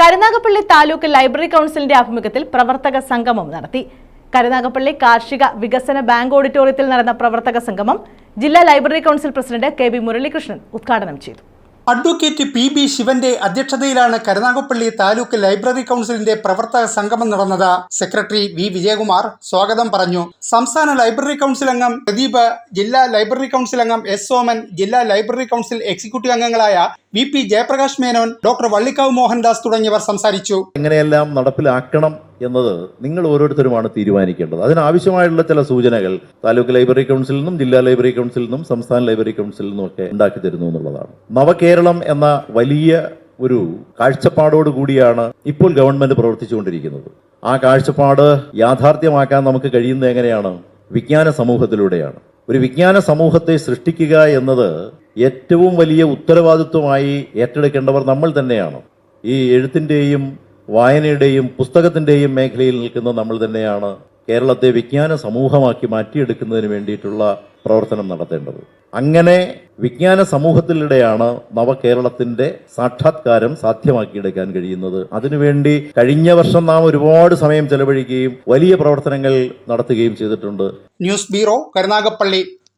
Karunagappally taluk library കൗൺസിലിന്റെ ആഭിമുഖ്യത്തിൽ പ്രവർത്തക സംഗമം നടത്തി. കരുനാഗപ്പള്ളി കാർഷിക വികസന ബാങ്ക് ഓഡിറ്റോറിയത്തിൽ നടന്ന പ്രവർത്തക സംഗമം ജില്ലാ library council president K B Muraleekrishnan ഉദ്ഘാടനം ചെയ്തു. അഡ്വക്കേറ്റ് പി ബി ശിവന്റെ അധ്യക്ഷതയിലാണ് കരുനാഗപ്പള്ളി താലൂക്ക് ലൈബ്രറി കൗൺസിലിന്റെ പ്രവർത്തക സംഗമം നടന്നത്. സെക്രട്ടറി വി വിജയകുമാർ സ്വാഗതം പറഞ്ഞു. സംസ്ഥാന ലൈബ്രറി കൗൺസിൽ അംഗം പ്രദീപ് ജില്ലാ ലൈബ്രറി കൗൺസിൽ അംഗം എസ് സോമൻ ജില്ലാ ലൈബ്രറി കൗൺസിൽ എക്സിക്യൂട്ടീവ് അംഗങ്ങളായ V P Jayaprakash Menon doctor Vallikkavu Mohandas തുടങ്ങിയവർ സംസാരിച്ചു. എങ്ങനെയെല്ലാം നടപ്പിലാക്കണം എന്നത് നിങ്ങൾ ഓരോരുത്തരുമാണ് തീരുമാനിക്കേണ്ടത്. അതിനാവശ്യമായുള്ള ചില സൂചനകൾ താലൂക്ക് ലൈബ്രറി കൗൺസിലിൽ നിന്നും ജില്ലാ ലൈബ്രറി കൗൺസിലിൽ നിന്നും സംസ്ഥാന ലൈബ്രറി കൗൺസിലിൽ നിന്നും ഒക്കെ ഉണ്ടാക്കി തരുന്നു എന്നുള്ളതാണ്. നവകേരളം എന്ന വലിയ ഒരു കാഴ്ചപ്പാടോട് കൂടിയാണ് ഇപ്പോൾ ഗവൺമെന്റ് പ്രവർത്തിച്ചുകൊണ്ടിരിക്കുന്നത്. ആ കാഴ്ചപ്പാട് യാഥാർത്ഥ്യമാക്കാൻ നമുക്ക് കഴിയുന്നത് എങ്ങനെയാണ്? വിജ്ഞാന സമൂഹത്തിലൂടെയാണ്. ഒരു വിജ്ഞാന സമൂഹത്തെ സൃഷ്ടിക്കുക എന്നത് ഏറ്റവും വലിയ ഉത്തരവാദിത്വമായി ഏറ്റെടുക്കേണ്ടവർ നമ്മൾ തന്നെയാണ്. ഈ എഴുത്തിന്റെയും വായനയുടെയും പുസ്തകത്തിന്റെയും മേഖലയിൽ നിൽക്കുന്ന നമ്മൾ തന്നെയാണ് കേരളത്തെ വിജ്ഞാന സമൂഹമാക്കി മാറ്റിയെടുക്കുന്നതിന് വേണ്ടിയിട്ടുള്ള പ്രവർത്തനം നടത്തേണ്ടത്. അങ്ങനെ വിജ്ഞാന സമൂഹത്തിലൂടെയാണ് നവകേരളത്തിന്റെ സാക്ഷാത്കാരം സാധ്യമാക്കിയെടുക്കാൻ കഴിയുന്നത്. അതിനുവേണ്ടി കഴിഞ്ഞ വർഷം നാം ഒരുപാട് സമയം ചെലവഴിക്കുകയും വലിയ പ്രവർത്തനങ്ങൾ നടത്തുകയും ചെയ്തിട്ടുണ്ട്. News bureau Karunagappally.